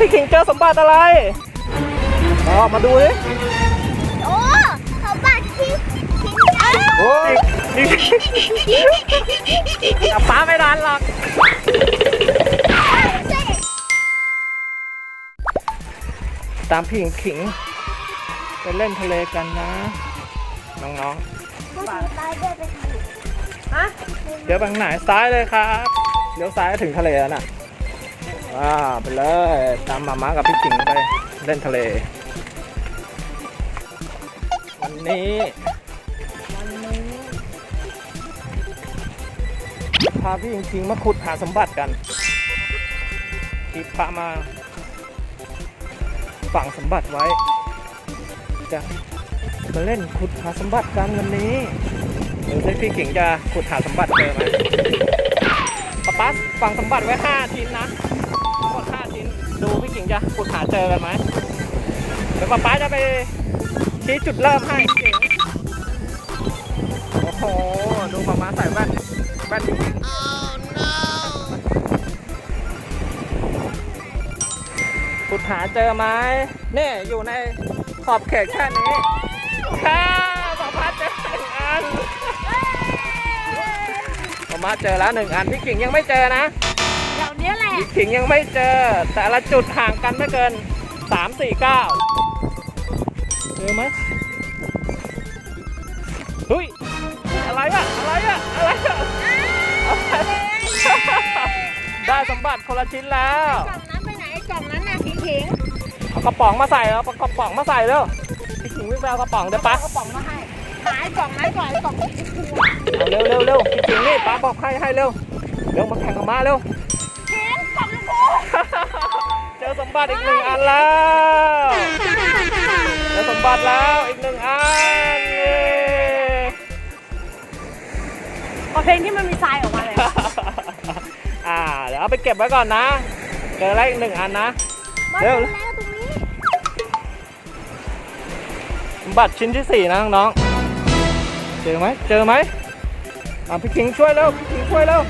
พี่ขิงเจอสมบัติอะไรออกมาดูดิโอ้เขาบัดที่ทิ้งได้โอ้ยจับป้าไม่ทันหรอกตามพี่ขิงไปเล่นทะเลกันนะ น้องผู้ชายตายได้ไปทำฮะๆเดี๋ยวไปทางไหนซ้ายเลยครับเลี้ยวซ้ายถึงทะเลแล้วน่ะ ว้าไปเลยตามมาม่ากับพี่ขิงไปเล่นทะเล วันนี้พาพี่ขิงมาขุดหาสมบัติกันที่พระมาฝังสมบัติไว้จะมาเล่นขุดหาสมบัติกันวันนี้เดี๋ยวพี่ขิงจะขุดหาสมบัติเจอไหมป๊าป๊าฝังสมบัติไว้5ชิ้นนะ ดูพี่ขิงจะขุดหาเจอกันไหมเดี๋ยวป๊าป๊าจะไปชี้จุดเริ่มให้พี่ขิงโอ้โห ดูป๊าป๊าใส่แว่นแว่นพี่ขิงขุดหาเจอไหมนี่อยู่ในขอบเขตแค่นี้ค่ะป๊าป๊าเจอหนึ่งอันป๊าป๊าเจอแล้วหนึ่งอันพี่ขิงยังไม่เจอนะ ขิงยังไม่เจอ แต่ละจุดห่างกันไม่เกิน 3 4 9 เจอไหมเฮ้ย อะไรอะอะไรอะอะไรอะอะไรได้สมบัติคนละชิ้นแล้วกล่องนั้นไปไหนกล่องนั้นน่ะขิงขิงเอากระป๋องมาใส่เอากระป๋องมาใส่เร็วพี่ขิงวิ่งไปเอากระป๋องเดี๋ยวปาป้ากระป๋องมาให้หายกล่องนั้นก่อนกล่องสีชมพูเอาเร็วเร็วเร็วพี่ขิงนี่ป้าบอกให้ให้เร็วเร็วมาแข่งกับมาเร็ว ขิงกล่องชมพูเจอสมบัติอีกหนึ่งอันแล้วเจอสมบัติแล้วอีกหนึ่งอันเย้พอเพลงที่มันมีทรายออกมาเลยอ่าเดี๋ยวเอาไปเก็บไว้ก่อนนะ เจอแล้วอีกหนึ่งอันนะมาเร็วแล้วตรงนี้สมบัติชิ้นที่สี่นะน้องๆเจอไหมเจอไหมอ่าพี่คิงช่วยเร็วพี่คิงช่วยเร็ว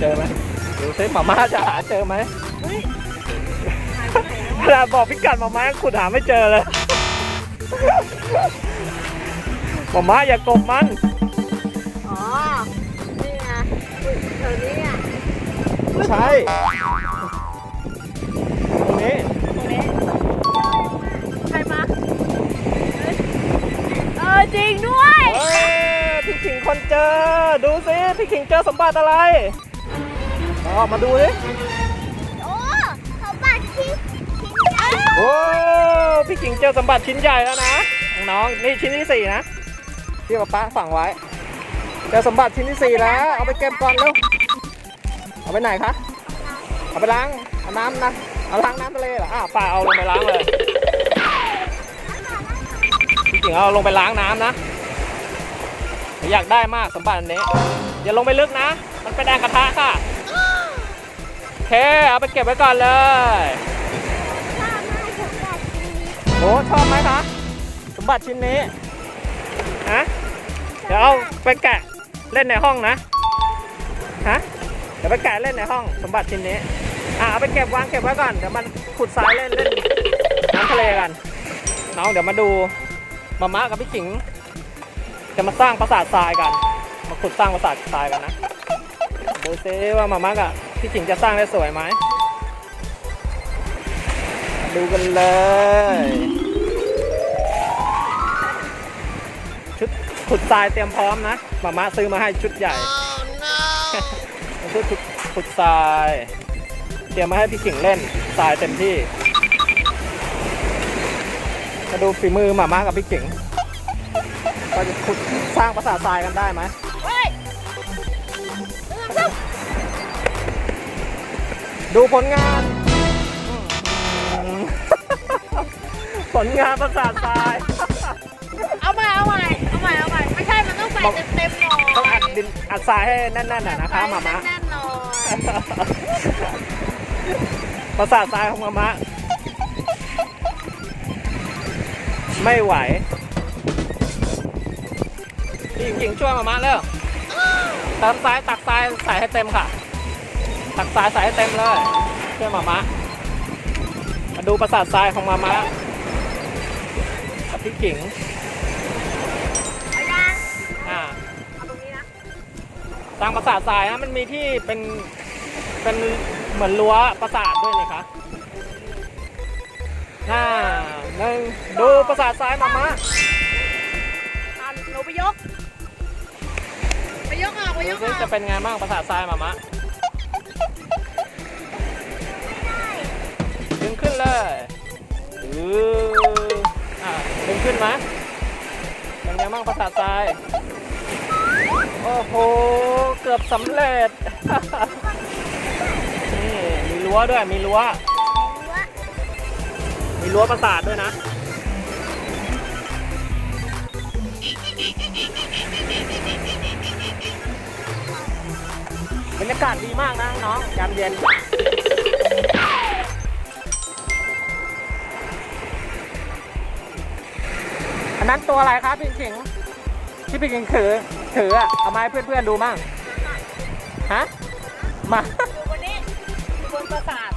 เจอไหมดูซิหมาม่าจะหาเจอไหมเฮ้ยหายไปไหนแล้วเวลาบอกพิกัดหมาม่าขุดหาไม่เจอเลยหมาม่าอย่ากบมันอ๋อ นี่ไงอุ๊ยแถวนี้อะใช่ตรงนี้ตรงนี้ใครมาเฮ้ยเออจริงด้วยเฮ้ยพี่ขิงคนเจอ ดูสิพี่ขิงเจอสมบัติอะไรเอาออกมาดูดิโอ้เขาบัดที่ทิ้งได้โอ้พี่ขิงเจอสมบัติชิ้นใหญ่แล้วนะ น้องๆนี่ชิ้นที่สี่นะที่ป้าป้าฝังไว้เจอสมบัติชิ้นที่สี่แล้ว เอาไปเก็บก่อนเร็วเอาไปไหนคะเอาไปล้างเอาน้ำนะเอาล้างน้ำทะเลเหรออ้าวป้าเอาลงไปล้างเลยพี่ขิงเอาลงไปล้างน้ำนะอยากได้มากสมบัติอันนี้อย่าลงไปลึกนะ มันเป็นแรงกระทะค่ะโอ เค เอาไปเก็บไว้ก่อนเลยข้ามสมบัตินี้โอ้ชอบไหมคะ สมบัติชิ้นนี้ฮะเดี๋ยวเอาไปแกะเล่นในห้องนะฮะเดี๋ยวไปแกะเล่นในห้องสมบัติชิ้นนี้อะเอาไปเก็บวางเก็บไว้ก่อนเดี๋ยวมันขุดทรายเล่นเล่นน้ำทะเลกันน้องเดี๋ยวมาดูมาม่ากับพี่ขิง จะมาสร้างปราสาททรายกัน มาขุดสร้างปราสาททรายกันนะดูซิว่ามาม่ากับ พี่ขิงจะสร้างได้สวยไหมมาดูกันเลย ชุดขุดทรายเตรียมพร้อมนะมาม่าซื้อมาให้ชุดใหญ่ชุดขุดขุดทราย เตรียมมาให้พี่กิ่งเล่นทรายเต็มที่ มาดูฝีมือหมาม่ากับพี่กิ่งว่าจะขุดสร้างปราสาททรายกันได้ไหม ดูผลงานอืมผลงานปราสาททราย เอาใหม่เอาใหม่เอาใหม่เอาใหม่ไม่ใช่ มันต้องใส่เต็มๆหน่อยต้องอัดดินอัดทรายให้แน่นๆหน่อยนะคะหมาม่าแน่นๆหน่อยประสาททรายของมามะ ไม่ไหวพี่หญิงๆช่วยมามะเร็วเติมทรายตักทรายใส่ให้เต็มค่ะ ตักทรายใส่ให้เต็มเลยเพื่อมามะมาดูประสาททรายของมามะกับพี่กิ่งเอายังอ่าเอาตรงนี้นะทางประสาททรายนะมันมีที่เป็นเป็นเหมือนรั้วประสาทด้วยนี่คะห้าหนึ่งดูประสาททรายมามะอะหนูไปยก ไปยกอะไปยดูกสิอะจะเป็นไงบ้างประสาททรายมามะ งขึ้นเลยอืออ่าดึงขึ้นไหมเป็นไงบ้างประสาททราย โอ้โห เกือบสำเร็จ นี่มีรั้วด้วย มีรั้ว มีรั้วประสาทด้วยนะ บรรยากาศดีมากนะน้องยามเย็น อันนั้นตัวอะไรครับพี่ขิงที่พี่ขิงถือถืออะเอามาให้เพื่อนๆดูมั่งฮะมาอยู่บนนี้อยู่บนปราสาท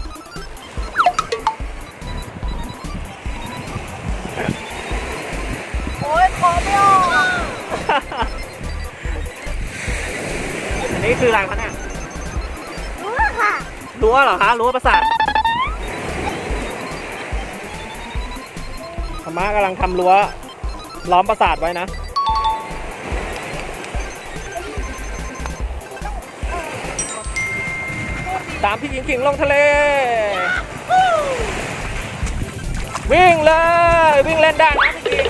โอ้ยคอไม่ออกอันนี้คืออะไรคะเนี่ยรู้ค่ะรั้วเหรอคะรั้วประสาทธรรมะกำลังทำรั้ว ล้อมประสาทไว้นะตามพี่หญิงขิงลงทะเล วิ่งเลย วิ่งเล่นได้นะพี่หญิง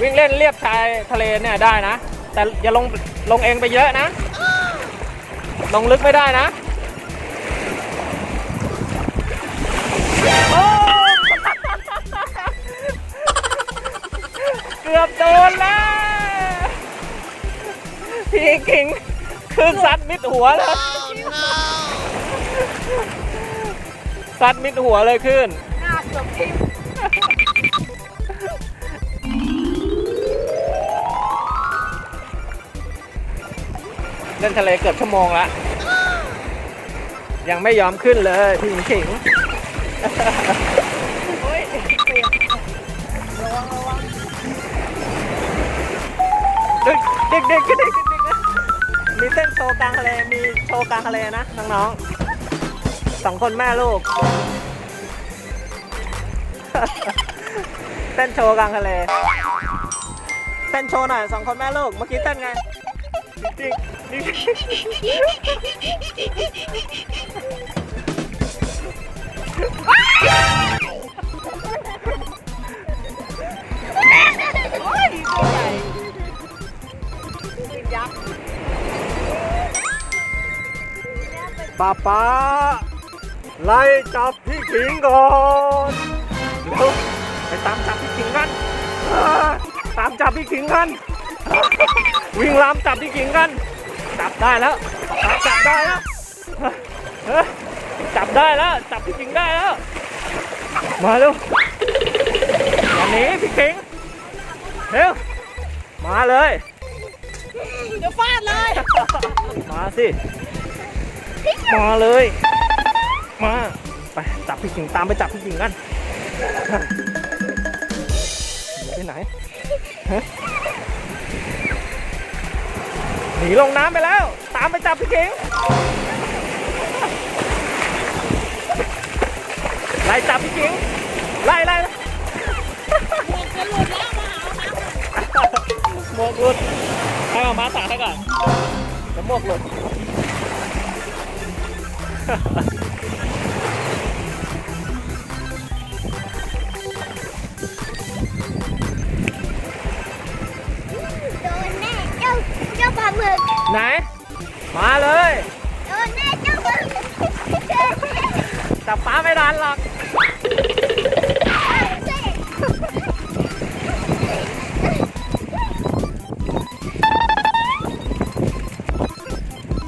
วิ่งเล่นเรียบชายทะเลเนี่ยได้นะ แต่อย่าลงลงเองไปเยอะนะ ลงลึกไม่ได้นะ มิดหัวเลยซัดมิดหัวเลยขึ้น หน้าเกือบทิ่มเล่นทะเลเกือบชั่วโมงละ ยังไม่ยอมขึ้นเลยพี่ขิงโอ้ยเปียกระวังระวังดึกดึกดึกดึกดึกดึกนะ มีเต้นโชว์กลางทะเล มีโชว์กลางทะเลนะน้องๆสองคนแม่ลูก เต้นโชว์กลางทะเล เต้นโชว์หน่อยสองคนแม่ลูก เมื่อกี้เต้นไงดิ๊กดิ๊กดิ๊กโอ้ยตัวใหญ่ตัวยักษ์ ป้าป้าไล่จับพี่ขิงก่อนเดี๋ยวไปตามจับพี่ขิงกันอ่าตามจับพี่ขิงกัน วิ่งลามจับพี่ขิงกัน จับได้แล้วป้าจับได้แล้วเฮ้ยจับได้แล้ว จับพี่ขิงได้แล้ว มาเร็ววันนี้พี่ขิงเร็ว มาเลย เดี๋ยวฟาดเลย มาสิ มาเลย มาไปจับพี่ขิงตามไปจับพี่ขิงกันหนีไปไหนฮะหนีลงน้ำไปแล้ว ตามไปจับพี่ขิงไล่จับพี่ขิงไล่ไล่หมวกหลุดให้เอามาสาให้ก่อนเดี๋ยวหมวกหลุด โดนแน่เจ้าเจ้าปลาหมึกไหน มาเลยโดนแน่เจ้าปลาหมึกจับป้าไม่ทันหรอก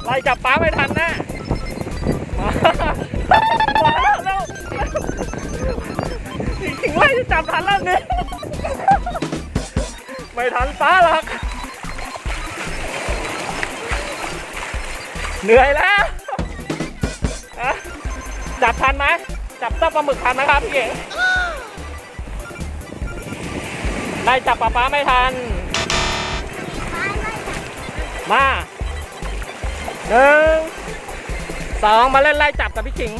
ไล่จับป้าไม่ทันแน่ม ไม่ทันฟ้าหลัก เหนื่อยแล้ว จับทันไหม จับเจ้าปลาหมึกทันนะครับพี่เก๋ได้จับปลาป้าไม่ทัน มาหนึ่งสองมาเล่นไล่จับกับพี่ขิง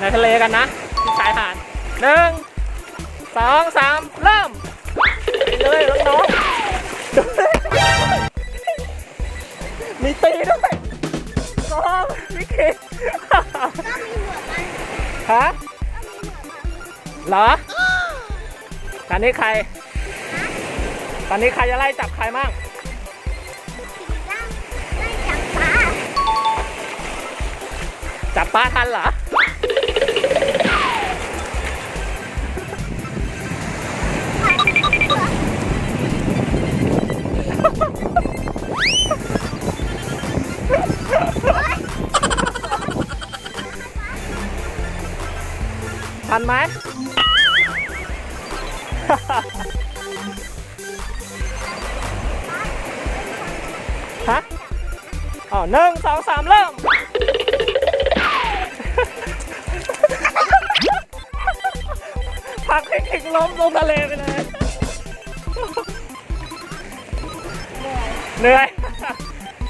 ในทะเลกันนะที่ชายหาดหนึ่งสองสามเริ่ม เลยน้องๆดูเลยมีตีด้วยน้องพี่ขิงก็มีหัวมันฮะก็มีหัวมันเหรอตอนนี้ใคร ตอนนี้ใครจะไล่จับใครมั่งสีร่างได้จับปลาจับป้าทันเหรอ ทันไหม ฮะอ๋อหนึ่งสองสามเริ่มพักให้ขิงล้มลงทะเลไปเลย เหนื่อย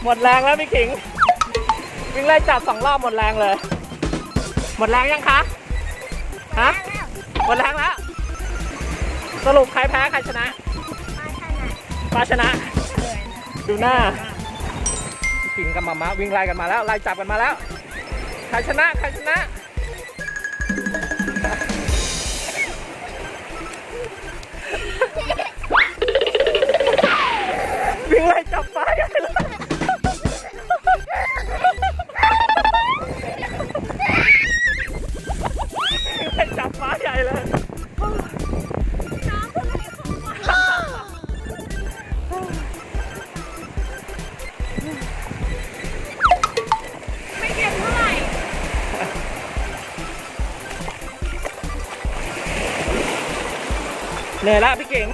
หมดแรงแล้วพี่ขิง วิ่งไล่จับสองรอบหมดแรงเลย หมดแรงยังคะ ฮะหมดแรงแล้ว สรุปใครแพ้ใครชนะปลาถนัดป้าชนะ ดูหน้าพี่ขิงกับมามาวิ่งไล่กันมาแล้วไล่จับกันมาแล้ว ใครชนะ ใครชนะ นื่อยละพี่เก่ง